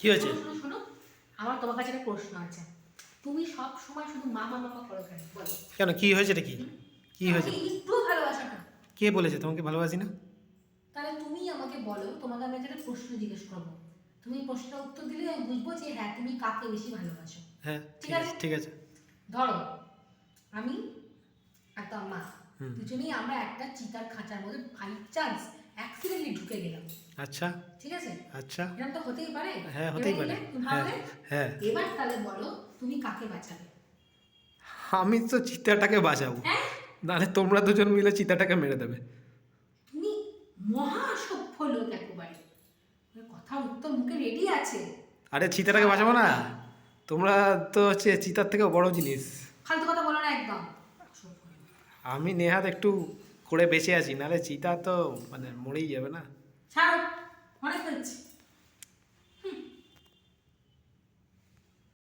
কি হয়েছে? শোনো, আমার তোমার কাছে একটা প্রশ্ন আছে। তুমি সব সময় শুধু মামা মামা করো কেন? বলো। কেন কি হয়েছে এটা কি? কি হয়েছে? একটু ভালোবাসা না কে বলেছে? তোমাকে ভালোবাসি না? তাহলে তুমি আমাকে বলো তোমাকে আমি একটা প্রশ্ন জিজ্ঞেস করব। তুমি এই প্রশ্নটার উত্তর দিলে আমি বুঝব যে হ্যাঁ তুমি কাকে বেশি ভালোবাসো। হ্যাঁ ঠিক আছে। ঠিক আছে। ধরো আমি আর তোর মা। দুজনেই আমরা একটা চিতার খাঁচার মধ্যে বাই চান্স অ্যাক্সিডেন্টলি ঢুকে গেলাম। আচ্ছা। ঠিক আছে? আচ্ছা। এরকম তো হতেই পারে। হ্যাঁ হতেই পারে। হ্যাঁ হ্যাঁ। এবার তাহলে বলো তুমি কাকে বাঁচাবে? আমি তো চিতাটাকে বাঁচাবো। হ্যাঁ? নাহলে তোমরা দুজন মিলে চিতাটাকে মেরে দেবে। তুমি মহা সভ্য লোক একেবারে। কথার উত্তর মুখে রেডি আছে। আরে চিতাটাকে বাঁচাবো না? তোমরা তো হচ্ছে চিতার থেকেও বড় জিনিস। ফালতু কথা বলো না একদম। আমি নেহাত একটু করে বেঁচে আছি নাহলে চিতা তো মানে মরেই যাবে না। ছাড়ো অনেক হচ্ছে